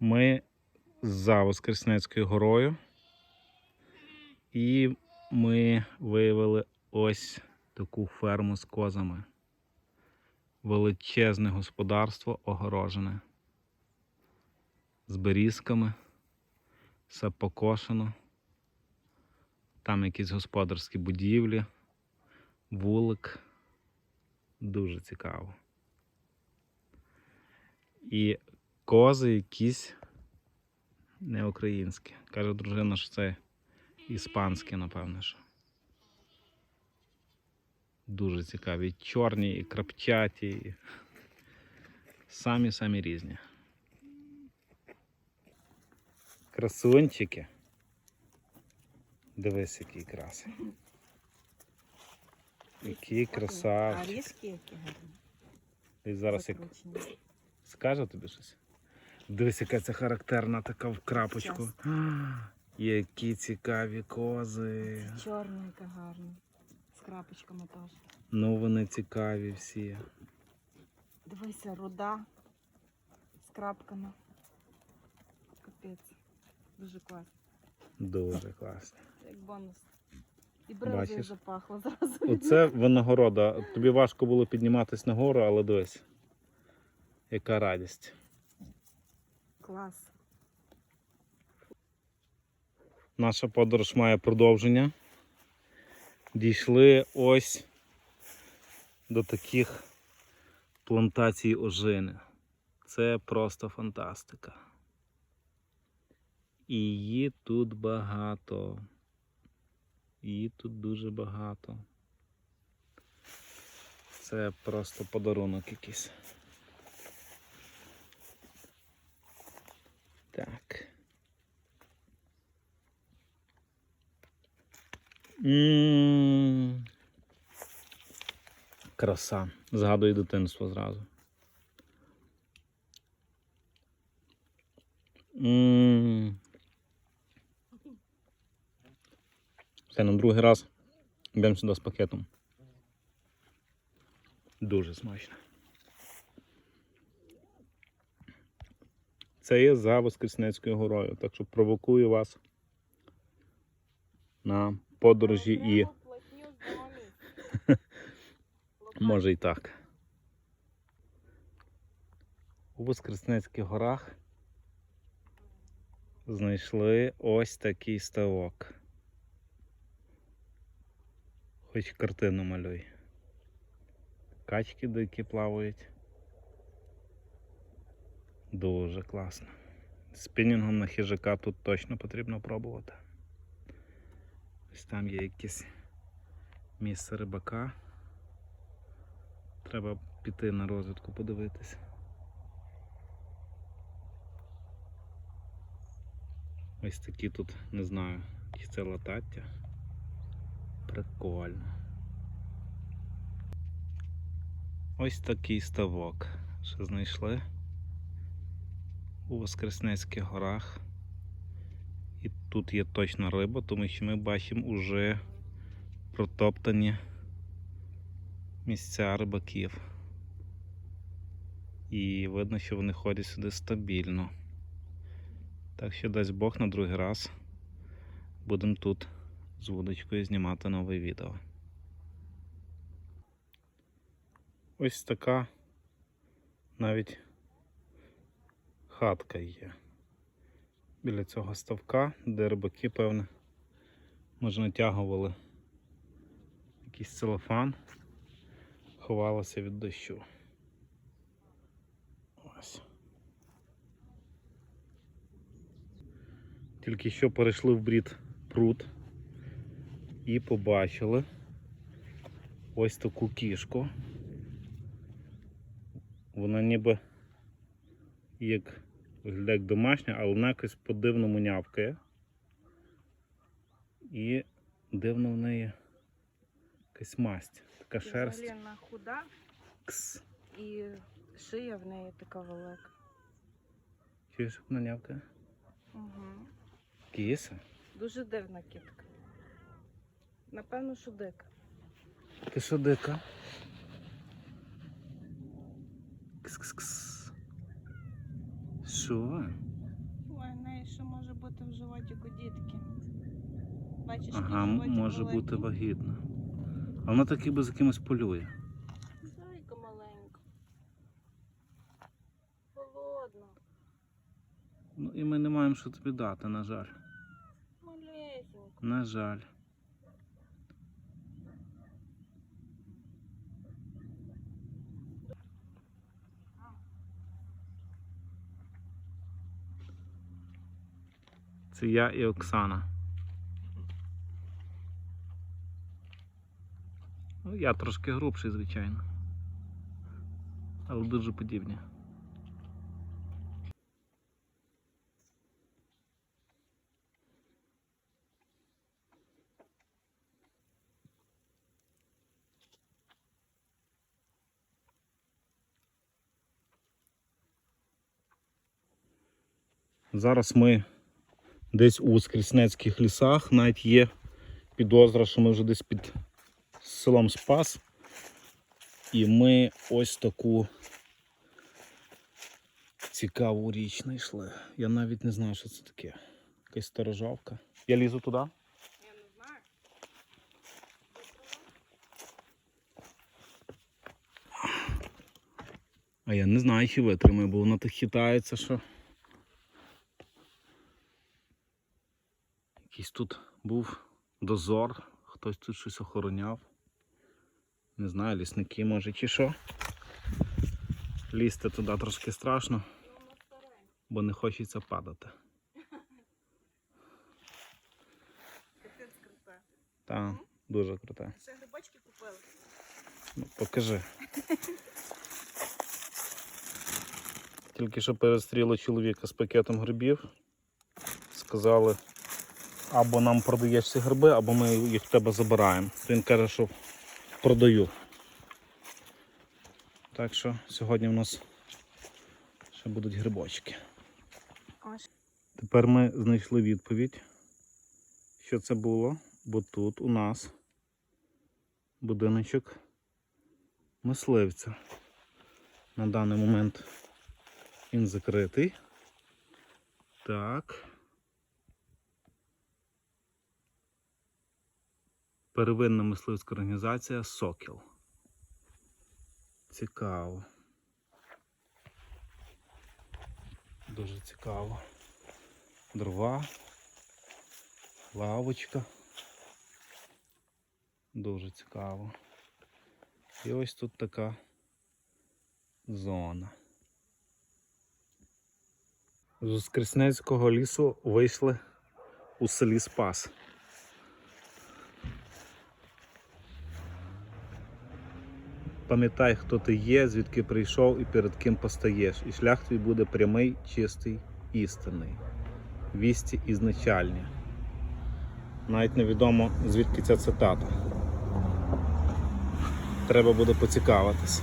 Ми за Воскреснецькою горою. І ми виявили ось таку ферму з козами. Величезне господарство огорожене. З берізками. Все покошено. Там якісь господарські будівлі, вулик. Дуже цікаво. І кози якісь не українські. Каже дружина, що це іспанські, напевне. що. Дуже цікаві. Чорні, і крапчаті. Самі-самі різні. Красунчики. Дивись, який красий. Який А різкі які гарні. І зараз як скаже тобі щось. Дивись, яка це характерна така в крапочку. А, Які цікаві кози. Чорна яка гарна. З крапочками теж. Ну вони цікаві всі. Дивися, руда з крапками. Капець. Дуже класно. Дуже класно. Як бонус. І бринзою запахло зразу. Оце винагорода. Тобі важко було підніматись нагору, але дивись. Яка радість. Клас. Наша подорож має продовження. Дійшли ось до таких плантацій ожини. Це просто фантастика. І її тут багато. Її тут дуже багато. Це просто подарунок якийсь. Так. М. Краса. Згадую дитинство зразу. М. Все, на другий раз йдемо сюди з пакетом. Дуже смачно. Це є за Воскреснецькою горою, так що провокую вас на подорожі і може і так. У Воскреснецьких горах знайшли ось такий ставок. Хоч картину малюй. Качки дикі плавають. Дуже класно. Спінінгом на хижака тут точно потрібно пробувати. Ось там є якесь місце рибака. Треба піти на розвідку подивитись. Ось такі тут, не знаю, чи це латаття. Прикольно. Ось такий ставок. Що знайшли у Воскреснецьких горах. І тут є точно риба, тому що ми бачимо уже протоптані місця рибаків. І видно, що вони ходять сюди стабільно. Так що дасть Бог на другий раз будемо тут з вудочкою знімати нове відео. Ось така навіть хатка є. Біля цього ставка, де рибаки, певне, може натягували якийсь целофан, ховалося від дощу. Ось. Тільки що перейшли в брід пруд і побачили ось таку кішку. Вона ніби як виглядає як домашня, але вона якось по-дивному нявкає. І дивно в неї якась масть, така шерсть. Взагалі вона худа Кс. і шия в неї така велика. Чуєш, як вона нявкає? Угу. Кіса? Дуже дивна кітка. Напевно, що дика. Ти що дика? Кс-кс-кс. Що? Ой, в неї ще може бути в животику дітки. Бачиш, Ага, м- животик може великий? бути вагітна. А вона так ніби за кимось полює. Зайка маленька. Холодна. Ну і ми не маємо що тобі дати, на жаль. Малесенька. На жаль. Це я і Оксана. Ну, я трошки грубший, звичайно. Але дуже подібні. Зараз ми десь у Воскреснецьких лісах, навіть є підозра, що ми вже десь під селом Спас. І ми ось таку цікаву річ знайшли. Я навіть не знаю, що це таке. Якась сторожавка. Я лізу туди. Я не знаю. А я не знаю, чи витримаю, бо воно так хитається, що. Якийсь тут був дозор, хтось тут щось охороняв. Не знаю, лісники може чи що. Лізти туди трошки страшно, бо не хочеться падати. Так, дуже круте. Ще грибочки купили. Ну, покажи. Тільки що перестріли чоловіка з пакетом грибів. Сказали, або нам продаєш ці гриби, або ми їх в тебе забираємо. Він каже, що продаю. Так що сьогодні в нас ще будуть грибочки. Тепер ми знайшли відповідь, що це було, бо тут у нас будиночок мисливця. На даний момент він закритий. Так. Первинна мисливська організація Сокіл. Цікаво. Дуже цікаво. Дрова, лавочка. Дуже цікаво. І ось тут така зона. З Воскреснецького лісу вийшли у селі Спас. Пам'ятай, хто ти є, звідки прийшов і перед ким постаєш. І шлях твій буде прямий, чистий, істинний. Вісті ізначальні. Навіть невідомо, звідки ця цитата. Треба буде поцікавитись.